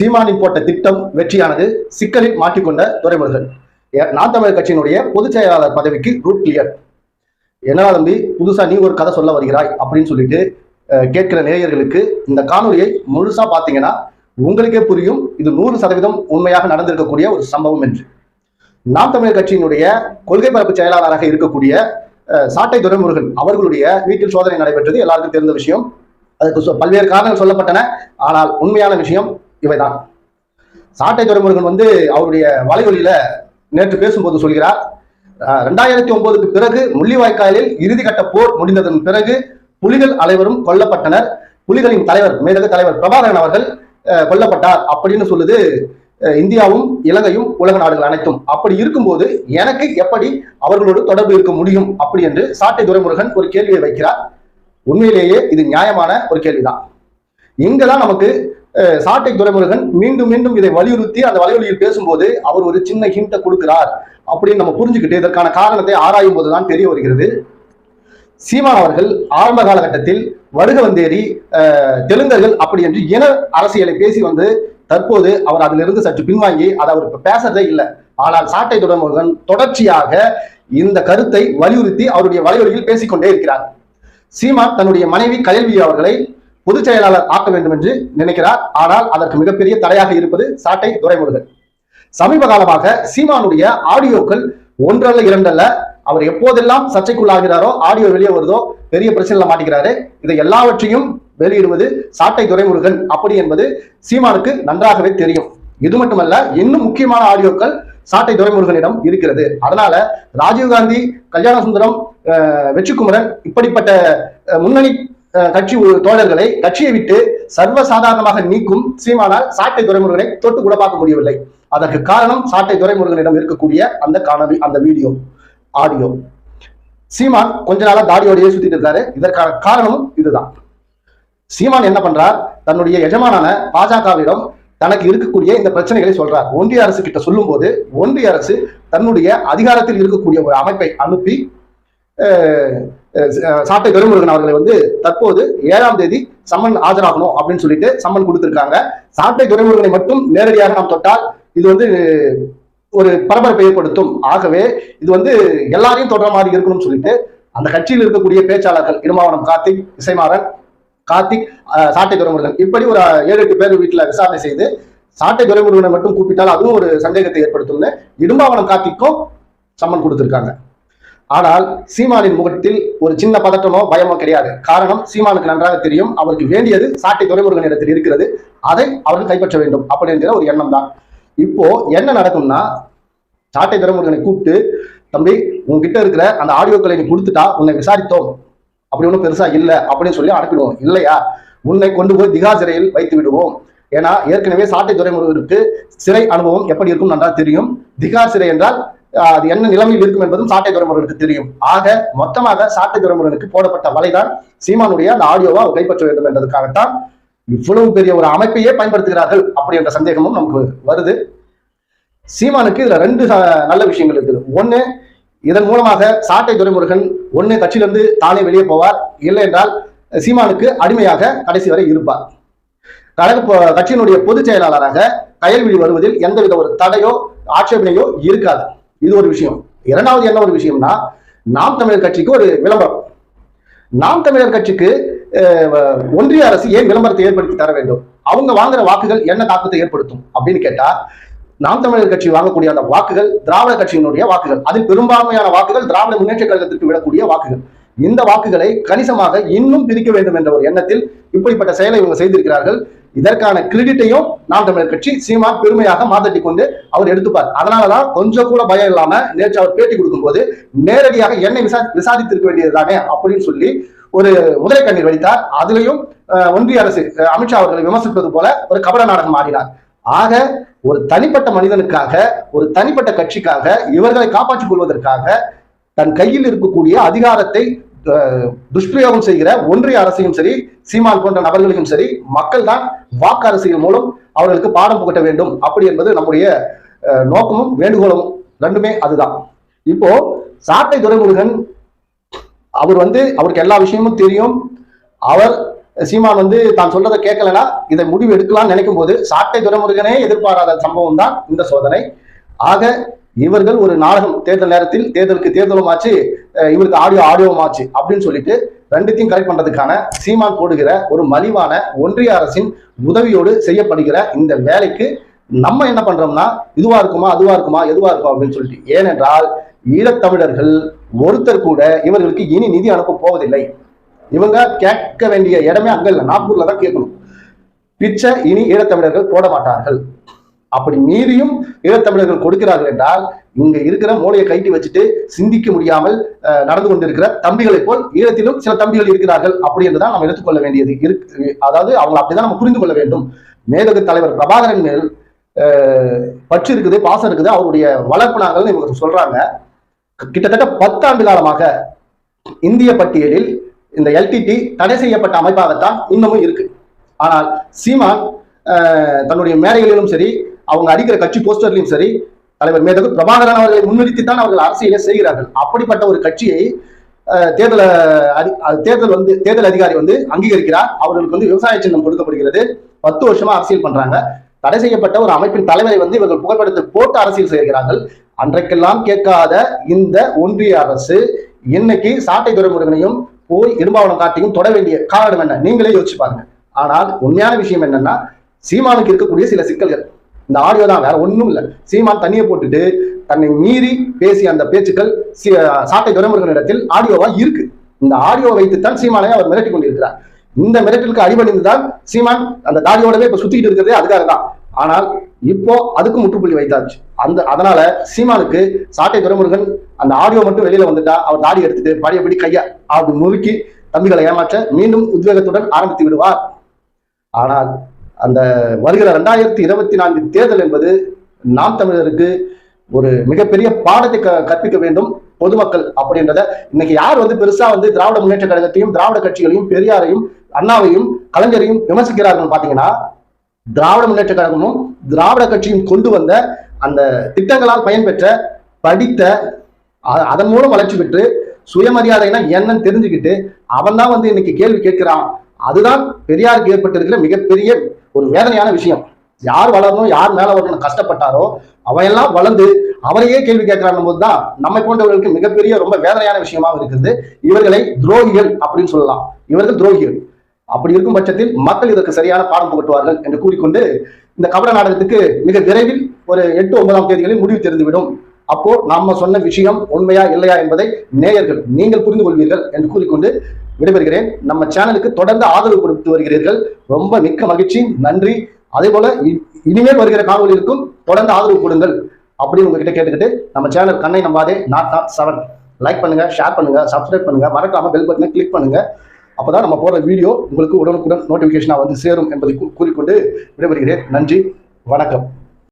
சீமானின் போட்ட திட்டம் வெற்றியானது சிக்கலில் மாட்டிக்கொண்ட துரைமுருகன் நான் தமிழர் கட்சியினுடைய பொதுச் செயலாளர் பதவிக்கு ரூட் கிளியர் என்னடா தம்பி புதுசா நீ ஒரு கதை சொல்ல வருகிறாய் அப்படின்னு சொல்லிட்டு கேட்கிற நேயர்களுக்கு இந்த காணொலியை முழுசா பார்த்தீங்கன்னா உங்களுக்கே புரியும் இது நூறு சதவீதம் உண்மையாக நடந்திருக்கக்கூடிய ஒரு சம்பவம் என்று. நாம் தமிழர் கட்சியினுடைய கொள்கை பரப்பு செயலாளராக இருக்கக்கூடிய அஹ், சாட்டை துரைமுருகன் அவர்களுடைய வீட்டில் சோதனை நடைபெற்றது எல்லாருக்கும் தெரிந்த விஷயம். அதுக்கு சொ- பல்வேறு காரணங்கள் சொல்லப்பட்டன. ஆனால் உண்மையான விஷயம் இவைதான். சாட்டை துரைமுருகன் வந்து அவருடைய வலைவழியில நேற்று பேசும்போது சொல்கிறார் அஹ், ரெண்டாயிரத்தி ஒன்பதுக்கு பிறகு முள்ளிவாய்க்காலில் இறுதிக்கட்ட போர் முடிந்ததன் பிறகு புலிகள் அனைவரும் கொல்லப்பட்டனர். புலிகளின் தலைவர் மேலக தலைவர் பிரபாகரன் அவர்கள் அஹ், கொல்லப்பட்டார் அப்படின்னு சொல்லுது அஹ், இந்தியாவும் இலங்கையும் உலக நாடுகள் அனைத்தும். அப்படி இருக்கும்போது எனக்கு எப்படி அவர்களோடு தொடர்பு இருக்க முடியும் அப்படி என்று சாட்டை துரைமுருகன் ஒரு கேள்வியை வைக்கிறார். உண்மையிலேயே இது நியாயமான ஒரு கேள்விதான். இங்கதான் நமக்கு சாட்டை துரைமுருகன் மீண்டும் மீண்டும் இதை வலியுறுத்தி அந்த வலியுறுத்தியில் பேசும்போது அவர் ஒரு சின்ன ஹிண்ட்டை கொடுக்கிறார் அப்படின்னு நம்ம புரிஞ்சுக்கிட்டு இதற்கான காரணத்தை ஆராயும் போதுதான் தெரிய வருகிறது. சீமான் அவர்கள் ஆரம்ப காலகட்டத்தில் வருகவந்தேரி தெலுங்கர்கள் அப்படி என்று இன அரசியலை பேசி வந்து தற்போது அவர் அதிலிருந்து சற்று பின்வாங்கி அதை அவர் இப்ப பேசுறதே இல்லை. ஆனால் சாட்டை துறைமுருகன் தொடர்ச்சியாக இந்த கருத்தை வலியுறுத்தி அவருடைய வலைவலியில் பேசிக்கொண்டே இருக்கிறார். சீமான் தன்னுடைய மனைவி கல்வி அவர்களை பொதுச் செயலாளர் ஆக்க வேண்டும் என்று நினைக்கிறார். ஆனால் அதற்கு மிகப்பெரிய தடையாக இருப்பது சாட்டை துரைமுருகன். சமீப காலமாக சீமானுடைய ஆடியோக்கள் ஒன்றல்ல இரண்டல்ல அவர் எப்போதெல்லாம் சர்ச்சைக்குள்ளாகிறாரோ ஆடியோ வெளியே வருதோ பெரிய பிரச்சனையில மாட்டிக்கிறாரு. இதை எல்லாவற்றையும் வெளியிடுவது சாட்டை துறைமுருகன் அப்படி என்பது சீமானுக்கு நன்றாகவே தெரியும். இது மட்டுமல்ல இன்னும் முக்கியமான ஆடியோக்கள் சாட்டை துரைமுருகனிடம் இருக்கிறது. அதனால ராஜீவ்காந்தி கல்யாண சுந்தரம் வெற்றிக்குமரன் இப்படிப்பட்ட முன்னணி கட்சி தோழர்களை கட்சியை விட்டு சர்வசாதாரணமாக நீக்கும் சீமானால் சாட்டை துறைமுருகனை தொட்டு கூட பார்க்க முடியவில்லை. அதற்கு காரணம் சாட்டை துறைமுருகனிடம் இருக்கக்கூடிய அந்த காணொலி அந்த வீடியோ ஆடியோ. சீமான் கொஞ்ச நாளா தாடியோடையே சுத்திட்டு இருக்காரு. இதற்கான காரணமும் இதுதான். சீமான் என்ன பண்றார்? தன்னுடைய எஜமானான பாஜகவிடம் தனக்கு இருக்கக்கூடிய இந்த பிரச்சனைகளை சொல்றார். ஒன்றிய அரசு கிட்ட சொல்லும்போது ஒன்றிய அரசு தன்னுடைய அதிகாரத்தில் இருக்கக்கூடிய ஒரு அமைப்பை அனுப்பி அஹ், சாட்டை கருமுருகன் அவர்களை வந்து தற்போது ஏழாம் தேதி சம்மன் ஆஜராகணும் அப்படின்னு சொல்லிட்டு சம்மன் கொடுத்திருக்காங்க. சாட்டை துறைமுருகனை மட்டும் நேரடியாக நாம் தொட்டால் இது வந்து ஒரு பரபரப்பை ஏற்படுத்தும். ஆகவே இது வந்து எல்லாரையும் தொடர மாதிரி இருக்கணும்னு சொல்லிட்டு அந்த கட்சியில் இருக்கக்கூடிய பேச்சாளர்கள் இருமாவனம் கார்த்திக் இசைமாறன் கார்த்திக் சாட்டை துறைமுருகன். இப்படி ஒரு ஏழு எட்டு பேர் வீட்டுல விசாரணை செய்து சாட்டை துறைமுருகனை மட்டும் கூப்பிட்டால் அதுவும் ஒரு சந்தேகத்தை ஏற்படுத்தும்னு இடும்பாவனம் கார்த்திக்கும் சம்மன் கொடுத்திருக்காங்க. ஆனால் சீமானின் முகத்தில் ஒரு சின்ன பதட்டமோ பயமோ கிடையாது. காரணம் சீமானுக்கு நன்றாக தெரியும். அவருக்கு வேண்டியது சாட்டை துறைமுருகன் இடத்தில் இருக்கிறது. அதை அவர்கள் கைப்பற்ற வேண்டும் அப்படிங்கிற ஒரு எண்ணம் தான். இப்போ என்ன நடக்கும்னா சாட்டை துறைமுருகனை கூப்பிட்டு தம்பி உங்ககிட்ட இருக்கிற அந்த ஆடியோக்களை நீ கொடுத்துட்டா உன்னை விசாரித்தோம். அப்படி ஒன்றும் பெருசா இல்லை. அப்படின்னு சொல்லி அனுப்பிடுவோம். இல்லையா? உன்னை கொண்டு போய் திகார் சிறையில் வைத்து விடுவோம். ஏன்னா ஏற்கனவே சாட்டை துறைமுருகருக்கு சிறை அனுபவம் எப்படி இருக்கும் நன்றாக தெரியும். திகார் சிறை என்றால் அது என்ன நிலைமையில் இருக்கும் என்பதும் சாட்டை துறைமுருகனுக்கு தெரியும். ஆக மொத்தமாக சாட்டை துறைமுருகனுக்கு போடப்பட்ட வலைதான் சீமானுடைய அந்த ஆடியோவை அவர் கைப்பற்ற வேண்டும் என்பதற்காகத்தான் இவ்வளவு பெரிய ஒரு அமைப்பையே பயன்படுத்துகிறார்கள் அப்படி என்ற சந்தேகமும் நமக்கு வருது. சீமானுக்கு இதுல ரெண்டு ச- நல்ல விஷயங்கள் இருக்குது. ஒண்ணு இதன் மூலமாக சாட்டை துறைமுருகன் ஒன்னு கட்சியிலிருந்து தானே வெளியே போவார். இல்லை என்றால் சீமானுக்கு அடிமையாக கடைசி வரை இருப்பார். கழக கட்சியினுடைய பொதுச் செயலாளராக கயல்விழி வருவதில் எந்தவித ஒரு தடையோ ஆட்சேபனையோ இருக்காது. இது ஒரு விஷயம். இரண்டாவது என்ன ஒரு விஷயம்னா நாம் தமிழர் கட்சிக்கு ஒரு விளம்பரம். நாம் தமிழர் கட்சிக்கு ஒன்றிய அரசு ஏன் விளம்பரத்தை ஏற்படுத்தி தர வேண்டும்? அவங்க வாங்குற வாக்குகள் என்ன தாக்கத்தை ஏற்படுத்தும் அப்படின்னு கேட்டா நாம் தமிழர் கட்சி வாங்கக்கூடிய அந்த வாக்குகள் திராவிட கட்சியினுடைய வாக்குகள். அதில் பெரும்பான்மையான வாக்குகள் திராவிட முன்னேற்ற கழகத்திற்கு விடக்கூடிய வாக்குகள். இந்த வாக்குகளை கணிசமாக இன்னும் பிரிக்க வேண்டும் என்ற ஒரு எண்ணத்தில் இப்படிப்பட்ட செயலை இவங்க செய்திருக்கிறார்கள். இதற்கான கிரெடிட்டையும் நாம் தமிழர் கட்சி சீமா பெருமையாக மாத்தட்டி கொண்டு அவர் எடுத்துப்பார். அதனாலதான் கொஞ்சம் கூட பயம் இல்லாம நேற்று அவர் பேட்டி கொடுக்கும்போது நேரடியாக என்னை விசா விசாரித்திருக்க வேண்டியதுதானே அப்படின்னு சொல்லி ஒரு முதலை கண்ணீர் வடித்தார். அதுலயும் ஒன்றிய அரசு அமித்ஷா அவர்களை விமர்சிப்பது போல ஒரு கபட நாடகம் ஆடினார். ஆக ஒரு தனிப்பட்ட மனிதனுக்காக ஒரு தனிப்பட்ட கட்சிக்காக இவர்களை காப்பாற்றிக் கொள்வதற்காக தன் கையில் இருக்கக்கூடிய அதிகாரத்தை துஷ்பிரயோகம் செய்கிற ஒன்றிய அரசையும் சரி சீமான் போன்ற நபர்களையும் சரி மக்கள் தான் வாக்கு அரசியல் மூலம் அவர்களுக்கு பாடம் புகட்ட வேண்டும். அப்படி என்பது நம்முடைய நோக்கமும் வேண்டுகோளும் ரெண்டுமே அதுதான். இப்போ சாட்டை துரைமுருகன் அவர் வந்து அவருக்கு எல்லா விஷயமும் தெரியும். அவர் சீமான் வந்து தான் சொல்றதை கேட்கலனா இதை முடிவு எடுக்கலாம்னு நினைக்கும் போது சாட்டை துரைமுருகனே எதிர்பாராத சம்பவம் தான் இந்த சோதனை. ஆக இவர்கள் ஒரு நாடகம் தேர்தல் நேரத்தில் தேர்தலுக்கு தேர்தலும் ஆச்சு இவருக்கு ஆடியோ ஆடியோமாச்சு அப்படின்னு சொல்லிட்டு ரெண்டுத்தையும் கரெக்ட் பண்றதுக்கான சீமான் போடுகிற ஒரு மலிவான ஒன்றிய அரசின் உதவியோடு செய்யப்படுகிற இந்த வேலைக்கு நம்ம என்ன பண்றோம்னா இதுவா இருக்குமா அதுவா இருக்குமா எதுவா இருக்கும் அப்படின்னு சொல்லிட்டு ஏனென்றால் ஈழத்தமிழர்கள் ஒருத்தர் கூட இவர்களுக்கு இனி நிதி அனுப்ப போவதில்லை. இவங்க கேட்க வேண்டிய இடமே அங்க இல்லை நாக்பூர்ல தான் கேட்கணும். பிச்சை இனி ஈழத்தமிழர்கள் போட மாட்டார்கள். அப்படி மீறியும் ஈழத்தமிழர்கள் கொடுக்கிறார்கள் என்றால் இங்க இருக்கிற மூளையை கைட்டி வச்சுட்டு சிந்திக்க முடியாமல் நடந்து கொண்டிருக்கிற தம்பிகளை போல் ஈழத்திலும் சில தம்பிகள் இருக்கிறார்கள் அப்படி என்றுதான் நம்ம எடுத்துக்கொள்ள வேண்டியது இருக்கு அதாவது அவங்க அப்படிதான் நம்ம புரிந்து கொள்ள வேண்டும். மேதகு தலைவர் பிரபாகரன் மேல் பற்று இருக்குது பாசம் இருக்குது அவருடைய வளர்ப்பு நாங்கள்னு இவங்க சொல்றாங்க. கிட்டத்தட்ட பத்தாண்டு காலமாக இந்திய பட்டியலில் இந்த எல்டிடி தடை செய்யப்பட்ட அமைப்பாகத்தான் இன்னமும் இருக்கு. ஆனால் சீமான் தன்னுடைய மேடைகளிலும் சரி அவங்க அடிக்கிற கட்சி போஸ்டர்லையும் சரி தலைவர் மேதகு பிரபாகரன் அவர்களை முன்னிறுத்தித்தான் அவர்கள் அரசியலை செய்கிறார்கள். அப்படிப்பட்ட ஒரு கட்சியை தேர்தல் அதி- தேர்தல் வந்து தேர்தல் அதிகாரி வந்து அங்கீகரிக்கிறார். அவர்களுக்கு வந்து விவசாய சின்னம் கொடுக்கப்படுகிறது பத்து வருஷமா அரசியல் பண்றாங்க. தடை செய்யப்பட்ட ஒரு அமைப்பின் தலைவரை வந்து இவர்கள் புகைப்படத்தை போட்டு அரசியல் செய்கிறார்கள். அன்றைக்கெல்லாம் கேட்காத இந்த ஒன்றிய அரசு இன்னைக்கு சாட்டை துறைமுருகனையும் போய் இடும்பாவளம் காட்டியும் தொட வேண்டிய காரணம் என்ன? நீங்களே யோசிச்சு பாருங்க. ஆனால் உண்மையான விஷயம் என்னன்னா சீமானுக்கு இருக்கக்கூடிய சில சிக்கல்கள். இந்த ஆடியோ தான் வேற ஒன்றும் இல்லை. சீமான் தண்ணியை போட்டுட்டு தன்னை மீறி பேசிய அந்த பேச்சுக்கள் சி- சாட்டை துரைமுருகனிடத்தில் ஆடியோவா இருக்கு. இந்த ஆடியோ வைத்துத்தான் சீமானை அவர் மிரட்டி கொண்டிருக்கிறார். இந்த மிரட்டலுக்கு அடிபணிந்துதான் சீமான் அந்த தாடியோடவே இப்ப சுத்திட்டு இருக்கிறதே அதுக்காக தான். ஆனால் இப்போ அதுக்கு முற்றுப்புள்ளி வைத்தாச்சு. அந்த அதனால சீமானுக்கு சாட்டை துறைமுருகன் அந்த ஆடியோ மட்டும் வெளியில வந்துட்டா அவர் தாடி எடுத்துட்டு பழையபடி கையா அப்படி முறுக்கி தம்பிகளை ஏமாற்ற மீண்டும் உத்வேகத்துடன் ஆரம்பித்து விடுவார். ஆனால் அந்த வருகிற ரெண்டாயிரத்தி இருபத்தி நான்கு தேர்தல் என்பது நாம் தமிழருக்கு ஒரு மிகப்பெரிய பாடத்தை க- கற்பிக்க வேண்டும் பொதுமக்கள் அப்படின்றத. இன்னைக்கு யார் வந்து பெருசா வந்து திராவிட முன்னேற்ற கழகத்தையும் திராவிட கட்சிகளையும் பெரியாரையும் அண்ணாவையும் கலைஞரையும் விமர்சிக்கிறார்கள் பாத்தீங்கன்னா திராவிட முன்னேற்ற கழகமும் திராவிட கட்சியும் கொண்டு வந்த அந்த திட்டங்களால் பயன்பெற்ற படித்த அதன் மூலம் வளர்ச்சி பெற்று சுயமரியாதைனா என்னன்னு தெரிஞ்சுக்கிட்டு அவன் தான் வந்து இன்னைக்கு கேள்வி கேட்கிறான். அதுதான் பெரியாருக்கு ஏற்பட்டிருக்கிற மிகப்பெரிய ஒரு வேதனையான விஷயம். யார் வளரணும் யார் மேல வரணும் கஷ்டப்பட்டாரோ அவையெல்லாம் வளர்ந்து அவரையே கேள்வி கேட்கிறாங்க போது தான் நம்மை போன்றவர்களுக்கு மிகப்பெரிய ரொம்ப வேதனையான விஷயமாக இருக்கிறது இவர்களை துரோகிகள் அப்படின்னு சொல்லலாம். இவர்கள் துரோகிகள். அப்படி இருக்கும் பட்சத்தில் மக்கள் இதற்கு சரியான பாடம் புகட்டுவார்கள் என்று கூறிக்கொண்டு இந்த கபட நாடகத்துக்கு மிக விரைவில் ஒரு எட்டு ஒன்பதாம் தேதிகளில் முடிவு தெரிந்துவிடும். அப்போ நம்ம சொன்ன விஷயம் உண்மையா இல்லையா என்பதை நேயர்கள் நீங்கள் புரிந்து கொள்வீர்கள் என்று கூறிக்கொண்டு விடைபெறுகிறேன். நம்ம சேனலுக்கு தொடர்ந்து ஆதரவு கொடுத்து வருகிறீர்கள். ரொம்ப மிக்க மகிழ்ச்சி நன்றி. அதே போல இ- இனிமேல் வருகிற காணொலிக்கும் தொடர்ந்து ஆதரவு கொடுங்கள் அப்படின்னு உங்ககிட்ட கேட்டுக்கிட்டு நம்ம சேனல் கண்ணை நம்பாதே நாட் நாட் செவன் லைக் பண்ணுங்க ஷேர் பண்ணுங்க சப்ஸ்கிரைப் பண்ணுங்க. மறக்காம பெல் பட்டனை கிளிக் பண்ணுங்க. அப்பதான் நம்ம போடுற வீடியோ உங்களுக்கு உடனுக்குடன் நோட்டிபிகேஷனா வந்து சேரும் என்பதை கூறிக்கொண்டு விடைபெறுகிறேன். நன்றி வணக்கம்.